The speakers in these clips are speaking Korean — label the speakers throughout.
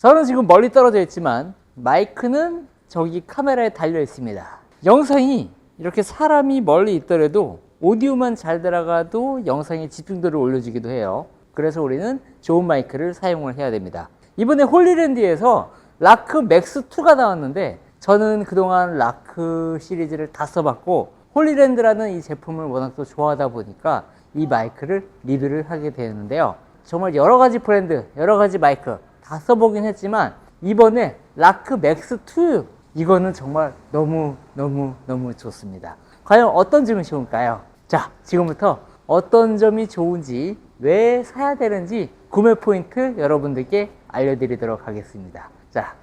Speaker 1: 저는 지금 멀리 떨어져 있지만 마이크는 저기 카메라에 달려 있습니다. 영상이 이렇게 사람이 멀리 있더라도 오디오만 잘 들어가도 영상에 집중도를 올려주기도 해요. 그래서 우리는 좋은 마이크를 사용을 해야 됩니다. 이번에 홀리랜드에서 라크 맥스 2가 나왔는데 저는 그동안 라크 시리즈를 다 써봤고 홀리랜드라는 이 제품을 워낙 또 좋아하다 보니까 이 마이크를 리뷰를 하게 되는데요. 정말 여러 가지 브랜드, 여러 가지 마이크 다 써보긴 했지만 이번에 라크 맥스 2 이거는 정말 너무 너무 너무 좋습니다. 과연 어떤 점이 좋을까요? 자, 지금부터 어떤 점이 좋은지 왜 사야 되는지 구매 포인트 여러분들께 알려드리도록 하겠습니다. 자,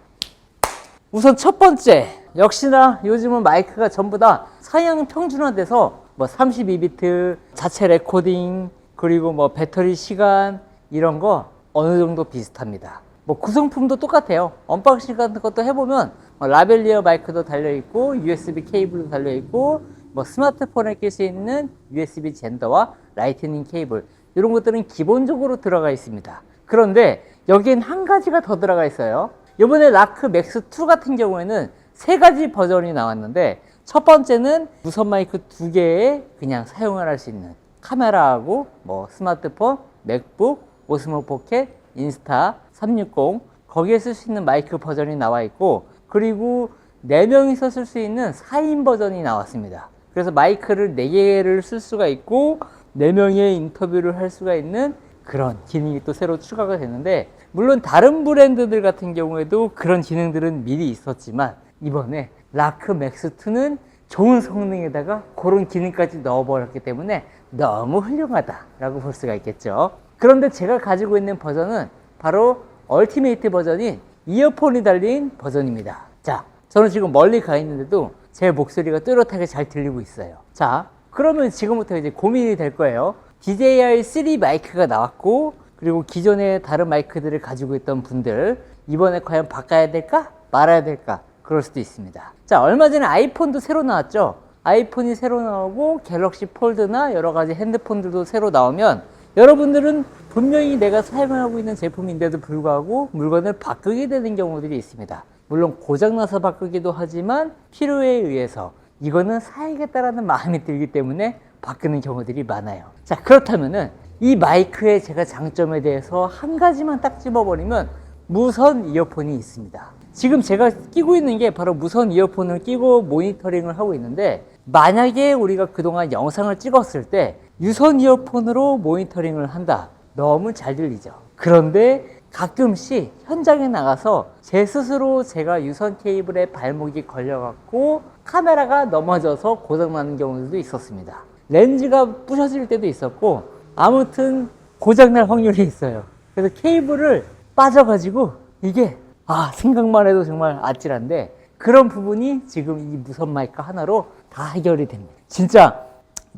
Speaker 1: 우선 첫 번째 역시나 요즘은 마이크가 전부 다 사양 평준화돼서 뭐 32비트 자체 레코딩 그리고 뭐 배터리 시간 이런 거 어느 정도 비슷합니다. 뭐 구성품도 똑같아요. 언박싱 같은 것도 해보면 뭐 라벨리어 마이크도 달려 있고 USB 케이블도 달려 있고 뭐 스마트폰에 낄 수 있는 USB 젠더와 라이트닝 케이블 이런 것들은 기본적으로 들어가 있습니다. 그런데 여기엔 한 가지가 더 들어가 있어요. 이번에 라크 맥스 2 같은 경우에는 세 가지 버전이 나왔는데 첫 번째는 무선 마이크 두 개에 그냥 사용을 할 수 있는 카메라하고 뭐 스마트폰, 맥북, 오스모 포켓, 인스타 360 거기에 쓸 수 있는 마이크 버전이 나와 있고 그리고 네 명이서 쓸 수 있는 4인 버전이 나왔습니다. 그래서 마이크를 네 개를 쓸 수가 있고 네 명의 인터뷰를 할 수가 있는 그런 기능이 또 새로 추가가 되는데 물론 다른 브랜드들 같은 경우에도 그런 기능들은 미리 있었지만 이번에 라크 맥스 2는 좋은 성능에다가 그런 기능까지 넣어버렸기 때문에 너무 훌륭하다라고 볼 수가 있겠죠. 그런데 제가 가지고 있는 버전은 바로 얼티메이트 버전인 이어폰이 달린 버전입니다. 자, 저는 지금 멀리 가 있는데도 제 목소리가 뚜렷하게 잘 들리고 있어요. 자, 그러면 지금부터 이제 고민이 될 거예요. DJI3 마이크가 나왔고, 그리고 기존의 다른 마이크들을 가지고 있던 분들, 이번에 과연 바꿔야 될까? 말아야 될까? 그럴 수도 있습니다. 자, 얼마 전에 아이폰도 새로 나왔죠? 아이폰이 새로 나오고, 갤럭시 폴드나 여러 가지 핸드폰들도 새로 나오면, 여러분들은 분명히 내가 사용하고 있는 제품인데도 불구하고 물건을 바꾸게 되는 경우들이 있습니다. 물론 고장나서 바꾸기도 하지만 필요에 의해서 이거는 사야겠다라는 마음이 들기 때문에 바꾸는 경우들이 많아요. 자, 그렇다면은 이 마이크의 제가 장점에 대해서 한 가지만 딱 집어버리면 무선 이어폰이 있습니다. 지금 제가 끼고 있는 게 바로 무선 이어폰을 끼고 모니터링을 하고 있는데 만약에 우리가 그동안 영상을 찍었을 때 유선 이어폰으로 모니터링을 한다. 너무 잘 들리죠. 그런데 가끔씩 현장에 나가서 제 스스로 제가 유선 케이블에 발목이 걸려갖고 카메라가 넘어져서 고장나는 경우도 있었습니다. 렌즈가 부셔질 때도 있었고 아무튼 고장날 확률이 있어요. 그래서 케이블을 빠져가지고 이게 아 생각만 해도 정말 아찔한데 그런 부분이 지금 이 무선 마이크 하나로 다 해결이 됩니다. 진짜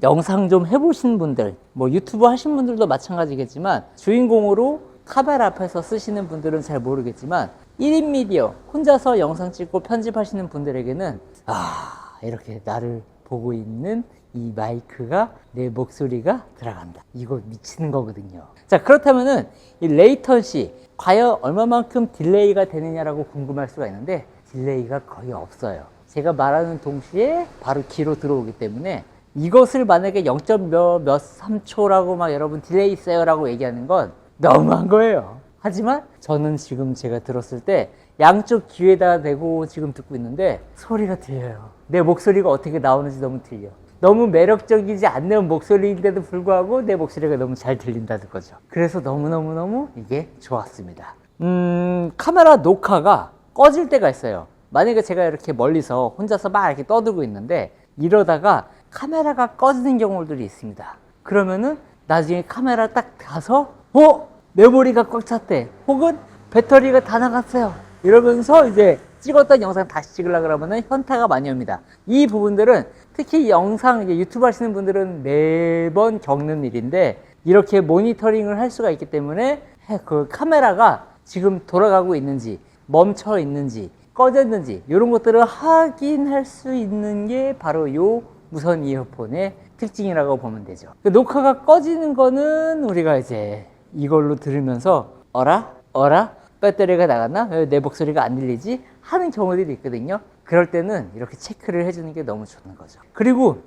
Speaker 1: 영상 좀 해보신 분들, 뭐 유튜브 하신 분들도 마찬가지겠지만 주인공으로 카메라 앞에서 쓰시는 분들은 잘 모르겠지만 1인 미디어 혼자서 영상 찍고 편집하시는 분들에게는 아 이렇게 나를 보고 있는 이 마이크가 내 목소리가 들어간다. 이거 미치는 거거든요. 자 그렇다면은 이 레이턴시 과연 얼마만큼 딜레이가 되느냐라고 궁금할 수가 있는데 딜레이가 거의 없어요. 제가 말하는 동시에 바로 귀로 들어오기 때문에 이것을 만약에 0.몇 3초라고 막 여러분 딜레이 있어요라고 얘기하는 건 너무한 거예요. 하지만 저는 지금 제가 들었을 때 양쪽 귀에다 대고 지금 듣고 있는데 소리가 들려요. 내 목소리가 어떻게 나오는지 너무 들려. 너무 매력적이지 않는 목소리인데도 불구하고 내 목소리가 너무 잘 들린다는 거죠. 그래서 너무너무너무 이게 좋았습니다. 음, 카메라 녹화가 꺼질 때가 있어요. 만약에 제가 이렇게 멀리서 혼자서 막 이렇게 떠들고 있는데 이러다가 카메라가 꺼지는 경우들이 있습니다. 그러면은 나중에 카메라 딱 가서 어? 메모리가 꽉 찼대. 혹은 배터리가 다 나갔어요. 이러면서 이제 찍었던 영상 다시 찍으려 그러면은 현타가 많이 옵니다. 이 부분들은 특히 영상 이제 유튜브 하시는 분들은 매번 겪는 일인데 이렇게 모니터링을 할 수가 있기 때문에 그 카메라가 지금 돌아가고 있는지 멈춰 있는지 꺼졌는지 이런 것들을 확인할 수 있는 게 바로 요 무선 이어폰의 특징이라고 보면 되죠. 그 녹화가 꺼지는 거는 우리가 이제 이걸로 들으면서 어라? 어라? 배터리가 나갔나? 왜 내 목소리가 안 들리지? 하는 경우들이 있거든요. 그럴 때는 이렇게 체크를 해주는 게 너무 좋은 거죠. 그리고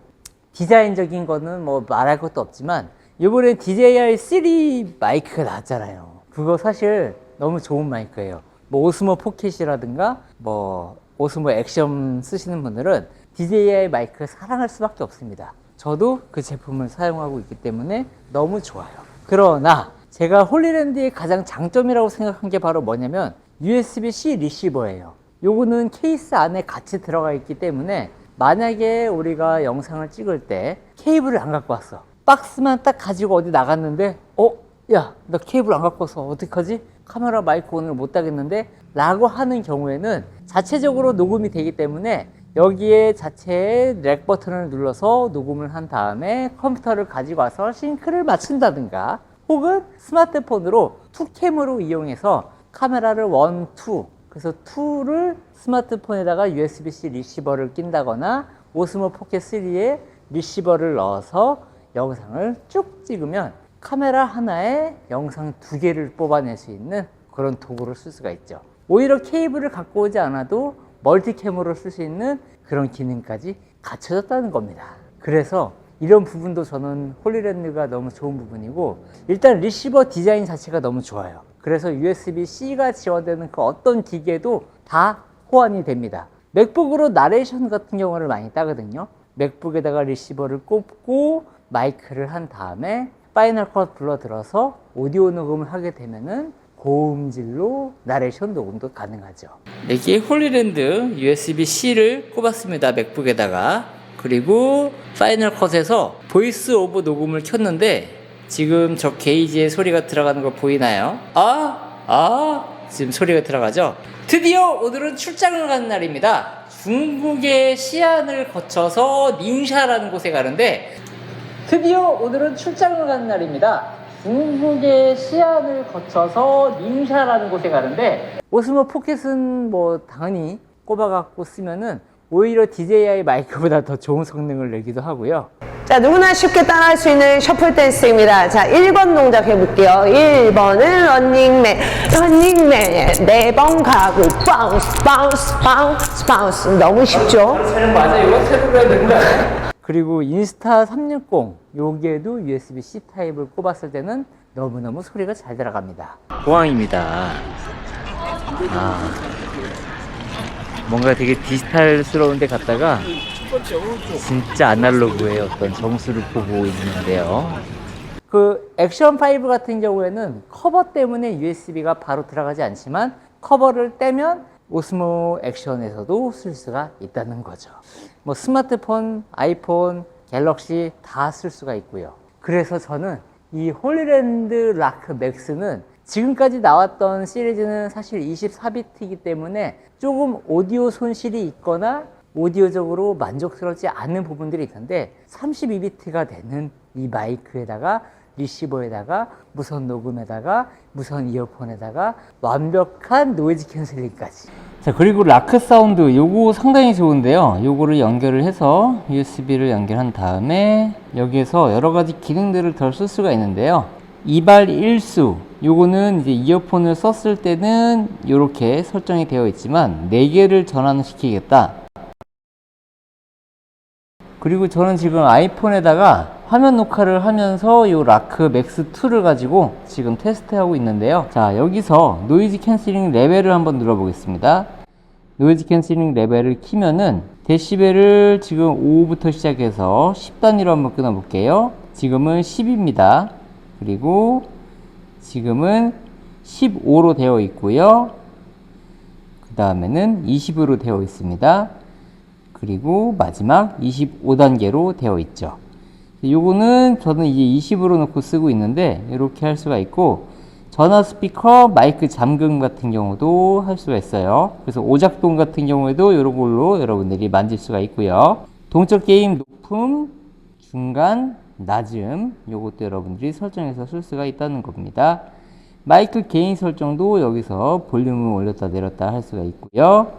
Speaker 1: 디자인적인 거는 뭐 말할 것도 없지만 이번에 DJI 3 마이크가 나왔잖아요. 그거 사실 너무 좋은 마이크예요. 뭐 오스모 포켓이라든가 뭐 오스모 액션 쓰시는 분들은 DJI 마이크 사랑할 수밖에 없습니다. 저도 그 제품을 사용하고 있기 때문에 너무 좋아요. 그러나 제가 홀리랜드의 가장 장점이라고 생각한 게 바로 뭐냐면 USB-C 리시버예요. 요거는 케이스 안에 같이 들어가 있기 때문에 만약에 우리가 영상을 찍을 때 케이블을 안 갖고 왔어. 박스만 딱 가지고 어디 나갔는데, 어? 야, 나 케이블 안 갖고 왔어. 어떡하지? 카메라 마이크 오늘 못 따겠는데? 라고 하는 경우에는 자체적으로 녹음이 되기 때문에 여기에 자체의 렉 버튼을 눌러서 녹음을 한 다음에 컴퓨터를 가지고 와서 싱크를 맞춘다든가 혹은 스마트폰으로 투캠으로 이용해서 카메라를 원, 투 그래서 2를 스마트폰에다가 USB-C 리시버를 낀다거나 오스모 포켓 3에 리시버를 넣어서 영상을 쭉 찍으면 카메라 하나에 영상 두 개를 뽑아낼 수 있는 그런 도구를 쓸 수가 있죠. 오히려 케이블을 갖고 오지 않아도 멀티캠으로 쓸 수 있는 그런 기능까지 갖춰졌다는 겁니다. 그래서 이런 부분도 저는 홀리랜드가 너무 좋은 부분이고 일단 리시버 디자인 자체가 너무 좋아요. 그래서 USB-C가 지원되는 그 어떤 기계도 다 호환이 됩니다. 맥북으로 나레이션 같은 경우를 많이 따거든요. 맥북에다가 리시버를 꼽고 마이크를 한 다음에 파이널 컷 불러 들어서 오디오 녹음을 하게 되면은 고음질로 나레이션 녹음도 가능하죠. 여기에 홀리랜드 USB-C를 꼽았습니다. 맥북에다가. 그리고 파이널 컷에서 보이스 오버 녹음을 켰는데 지금 저 게이지에 소리가 들어가는 거 보이나요? 아, 아, 지금 소리가 들어가죠? 드디어 오늘은 출장을 가는 날입니다. 중국의 시안을 거쳐서 닝샤라는 곳에 가는데 드디어 오늘은 출장을 가는 날입니다. 중국의 시안을 거쳐서 닝샤라는 곳에 가는데 오스모 포켓은 뭐 당연히 꼽아갖고 쓰면은 오히려 DJI 마이크보다 더 좋은 성능을 내기도 하고요.
Speaker 2: 자, 누구나 쉽게 따라할 수 있는 셔플 댄스입니다. 자, 1번 동작 해볼게요. 1번은 런닝맨, 런닝맨. 네 번 가고, 바운스, 바운스, 바운스, 바운스. 너무 쉽죠?
Speaker 1: 촬영 맞아 이거 새로 해야 된다. 그리고 인스타 360 여기에도 USB-C 타입을 꼽았을 때는 너무너무 소리가 잘 들어갑니다. 공항입니다. 아, 뭔가 되게 디지털스러운 데 갔다가 진짜 아날로그의 어떤 정수를 보고 있는데요. 그 액션 5 같은 경우에는 커버 때문에 USB가 바로 들어가지 않지만 커버를 떼면 오스모 액션에서도 쓸 수가 있다는 거죠. 뭐 스마트폰, 아이폰, 갤럭시 다 쓸 수가 있고요. 그래서 저는 이 홀리랜드 라크 맥스는 지금까지 나왔던 시리즈는 사실 24비트이기 때문에 조금 오디오 손실이 있거나 오디오적으로 만족스럽지 않은 부분들이 있는데 32비트가 되는 이 마이크에다가 리시버에다가 무선 녹음에다가 무선 이어폰에다가 완벽한 노이즈 캔슬링까지. 자 그리고 라크 사운드 요거 상당히 좋은데요. 요거를 연결을 해서 USB를 연결한 다음에 여기에서 여러 가지 기능들을 더쓸 수가 있는데요. 이발 일수. 요거는 이제 이어폰을 썼을 때는 이렇게 설정이 되어 있지만 4개를 전환시키겠다. 그리고 저는 지금 아이폰에다가 화면 녹화를 하면서 이 라크 맥스 2를 가지고 지금 테스트하고 있는데요. 자, 여기서 노이즈 캔슬링 레벨을 한번 눌러 보겠습니다. 노이즈 캔슬링 레벨을 키면은 데시벨을 지금 5부터 시작해서 10단위로 한번 끊어 볼게요. 지금은 10입니다. 그리고 지금은 15로 되어 있고요. 그 다음에는 20으로 되어 있습니다. 그리고 마지막 25단계로 되어 있죠. 요거는 저는 이제 20으로 놓고 쓰고 있는데 이렇게 할 수가 있고 전화 스피커 마이크 잠금 같은 경우도 할 수가 있어요. 그래서 오작동 같은 경우에도 이런 걸로 여러분들이 만질 수가 있고요. 동적 게임 높음, 중간, 낮음 요것도 여러분들이 설정해서 쓸 수가 있다는 겁니다. 마이크 개인 설정도 여기서 볼륨을 올렸다 내렸다 할 수가 있고요.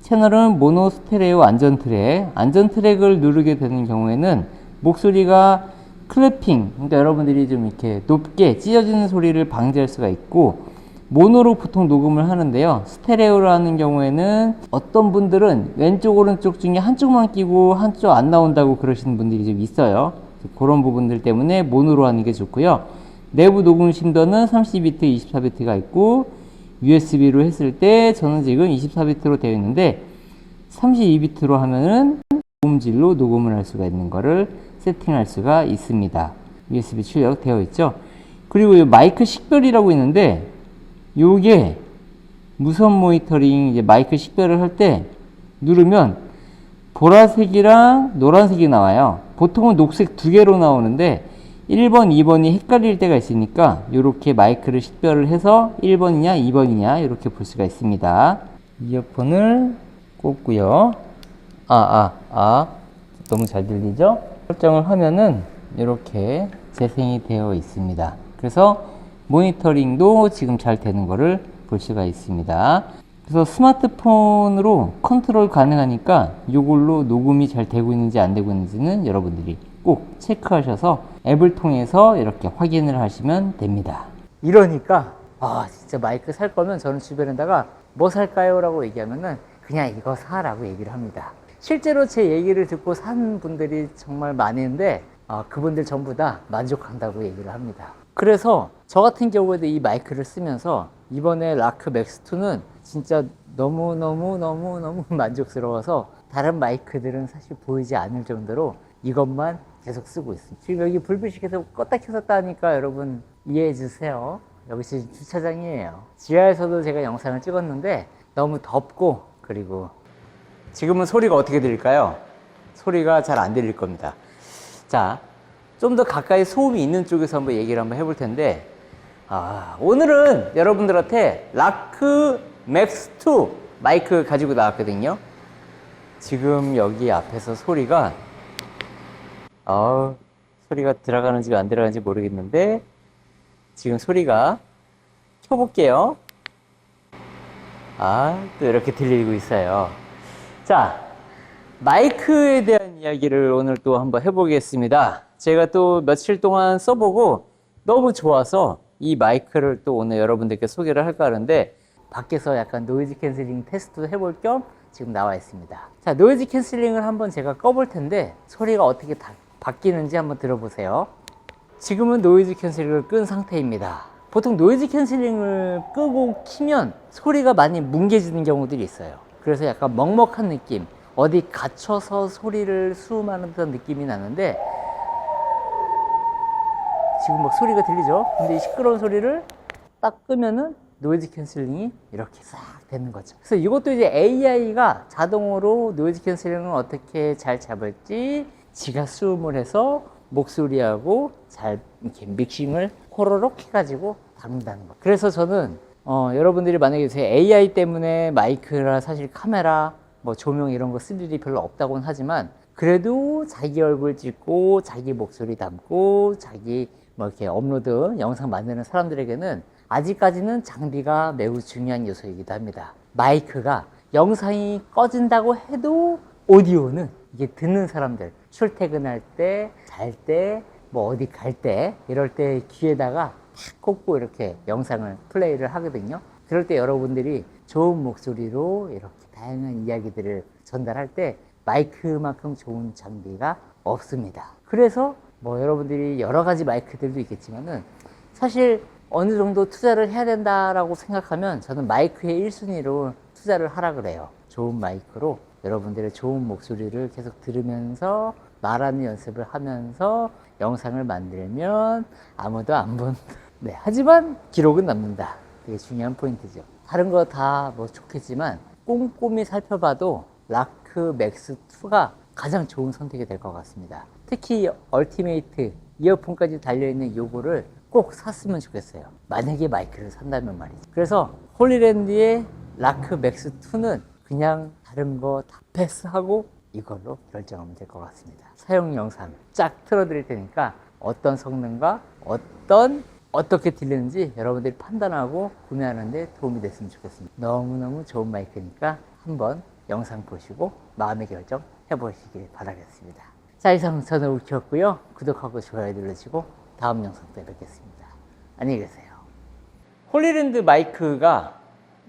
Speaker 1: 채널은 모노 스테레오 안전 트랙. 안전 트랙을 누르게 되는 경우에는 목소리가 클래핑, 그러니까 여러분들이 좀 이렇게 높게 찢어지는 소리를 방지할 수가 있고, 모노로 보통 녹음을 하는데요. 스테레오라는 경우에는 어떤 분들은 왼쪽 오른쪽 중에 한쪽만 끼고 한쪽 안 나온다고 그러시는 분들이 좀 있어요. 그런 부분들 때문에 모노로 하는 게 좋고요. 내부 녹음 심도는 30비트, 24비트가 있고 USB로 했을 때 저는 지금 24비트로 되어 있는데 32비트로 하면은 녹음질로 녹음을 할 수가 있는 거를 세팅할 수가 있습니다. USB 출력 되어 있죠. 그리고 이 마이크 식별이라고 있는데 요게 무선 모니터링 이제 마이크 식별을 할 때 누르면 보라색이랑 노란색이 나와요. 보통은 녹색 두 개로 나오는데 1번, 2번이 헷갈릴 때가 있으니까 이렇게 마이크를 식별을 해서 1번이냐, 2번이냐 이렇게 볼 수가 있습니다. 이어폰을 꽂고요. 아, 아, 아. 너무 잘 들리죠? 설정을 하면은 이렇게 재생이 되어 있습니다. 그래서 모니터링도 지금 잘 되는 거를 볼 수가 있습니다. 그래서 스마트폰으로 컨트롤 가능하니까 이걸로 녹음이 잘 되고 있는지 안 되고 있는지는 여러분들이 꼭 체크하셔서 앱을 통해서 이렇게 확인을 하시면 됩니다. 이러니까 아 진짜 마이크 살 거면 저는 주변에다가 뭐 살까요? 라고 얘기하면은 그냥 이거 사라고 얘기를 합니다. 실제로 제 얘기를 듣고 산 분들이 정말 많은데 아, 그분들 전부 다 만족한다고 얘기를 합니다. 그래서 저 같은 경우에도 이 마이크를 쓰면서 이번에 라크 맥스2는 진짜 너무너무너무너무 만족스러워서 다른 마이크들은 사실 보이지 않을 정도로 이것만 계속 쓰고 있습니다. 지금 여기 불빛이 계속 껐다 켜졌다 하니까 여러분 이해해 주세요. 여기 지금 주차장이에요. 지하에서도 제가 영상을 찍었는데 너무 덥고 그리고 지금은 소리가 어떻게 들릴까요? 소리가 잘 안 들릴 겁니다. 자, 좀 더 가까이 소음이 있는 쪽에서 한번 얘기를 한번 해볼 텐데, 아, 오늘은 여러분들한테 라크 맥스 2 마이크 가지고 나왔거든요. 지금 여기 앞에서 소리가, 아 소리가 들어가는지 안 들어가는지 모르겠는데, 지금 소리가 켜볼게요. 아, 또 이렇게 들리고 있어요. 자, 마이크에 대한 이야기를 오늘 또 한번 해보겠습니다. 제가 또 며칠 동안 써보고 너무 좋아서 이 마이크를 또 오늘 여러분들께 소개를 할까 하는데 밖에서 약간 노이즈 캔슬링 테스트 해볼 겸 지금 나와 있습니다. 자, 노이즈 캔슬링을 한번 제가 꺼볼 텐데 소리가 어떻게 다, 바뀌는지 한번 들어보세요. 지금은 노이즈 캔슬링을 끈 상태입니다. 보통 노이즈 캔슬링을 끄고 키면 소리가 많이 뭉개지는 경우들이 있어요. 그래서 약간 먹먹한 느낌, 어디 갇혀서 소리를 수음하는 듯한 느낌이 나는데 지금 막 소리가 들리죠? 근데 이 시끄러운 소리를 딱 끄면은 노이즈 캔슬링이 이렇게 싹 되는 거죠. 그래서 이것도 이제 AI가 자동으로 노이즈 캔슬링을 어떻게 잘 잡을지 지가 수음을 해서 목소리하고 잘 이렇게 믹싱을 호로록 해가지고 담는다는 거. 그래서 저는 어, 여러분들이 만약에 요새 AI 때문에 마이크라 사실 카메라 뭐 조명 이런 거 쓸 일이 별로 없다고는 하지만 그래도 자기 얼굴 찍고 자기 목소리 담고 자기 뭐 이렇게 업로드 영상 만드는 사람들에게는 아직까지는 장비가 매우 중요한 요소이기도 합니다. 마이크가 영상이 꺼진다고 해도 오디오는 이게 듣는 사람들 출퇴근할 때, 잘 때, 뭐 어디 갈 때 이럴 때 귀에다가 탁 꽂고 이렇게 영상을 플레이를 하거든요. 그럴 때 여러분들이 좋은 목소리로 이렇게 다양한 이야기들을 전달할 때 마이크만큼 좋은 장비가 없습니다. 그래서 뭐 여러분들이 여러 가지 마이크들도 있겠지만은 사실 어느 정도 투자를 해야 된다라고 생각하면 저는 마이크의 1순위로 투자를 하라 그래요. 좋은 마이크로 여러분들의 좋은 목소리를 계속 들으면서 말하는 연습을 하면서 영상을 만들면 아무도 안 본. 네. 하지만 기록은 남는다. 되게 중요한 포인트죠. 다른 거 다 뭐 좋겠지만 꼼꼼히 살펴봐도 라크 맥스 2가 가장 좋은 선택이 될 것 같습니다. 특히 얼티메이트 이어폰까지 달려있는 요거를 꼭 샀으면 좋겠어요. 만약에 마이크를 산다면 말이죠. 그래서 홀리랜드의 라크 맥스 2는 그냥 다른 거 다 패스하고 이걸로 결정하면 될 것 같습니다. 사용 영상 쫙 틀어드릴 테니까 어떤 성능과 어떤 어떻게 들리는지 여러분들이 판단하고 구매하는데 도움이 됐으면 좋겠습니다. 너무너무 좋은 마이크니까 한번 영상 보시고 마음의 결정 해보시길 바라겠습니다. 자, 이상 저는 우키였고요. 구독하고 좋아요 눌러주시고 다음 영상 때 뵙겠습니다. 안녕히 계세요. 홀리랜드 마이크가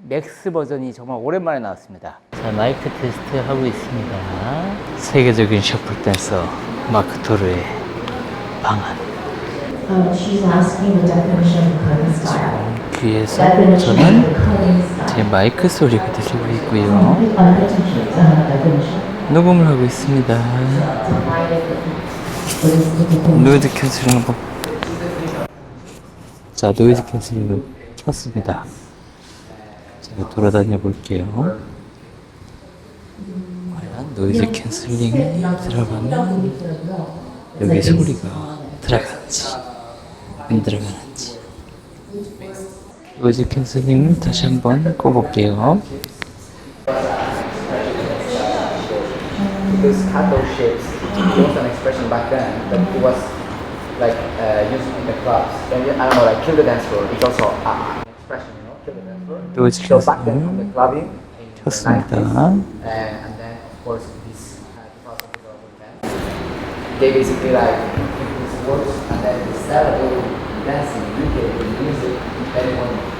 Speaker 1: 맥스 버전이 정말 오랜만에 나왔습니다. 자, 마이크 테스트 하고 있습니다. 세계적인 셔플 댄서 마크 토르의 방안.
Speaker 3: Um.
Speaker 1: 귀에서 저는. 제 마이크 소리가 들리고 있고요.
Speaker 3: Uh, uh.
Speaker 1: 녹음을 하고 있습니다. 노이즈 캔슬링 한번. 자, 노이즈 캔슬링을 켰습니다. 제가 돌아다녀 볼게요. 노이즈 캔슬링이 들어가면 여기 소리가 들어가는지 안 들어가는지 노이즈 캔슬링을 다시 한번 꺼볼게요.
Speaker 4: Those cathode shapes was an expression back then that it was like uh, used in the clubs. And I don't know, like kill the dance floor. It's also uh, an expression, you know, kill the dance floor.
Speaker 1: 노이즈
Speaker 4: So back then, from the
Speaker 1: 캔슬링
Speaker 4: clubbing
Speaker 1: 켰습니다.
Speaker 4: Portuguese uh, 2000, 2010. They basically like took these works and then they dancing, looking dancing, music, everyone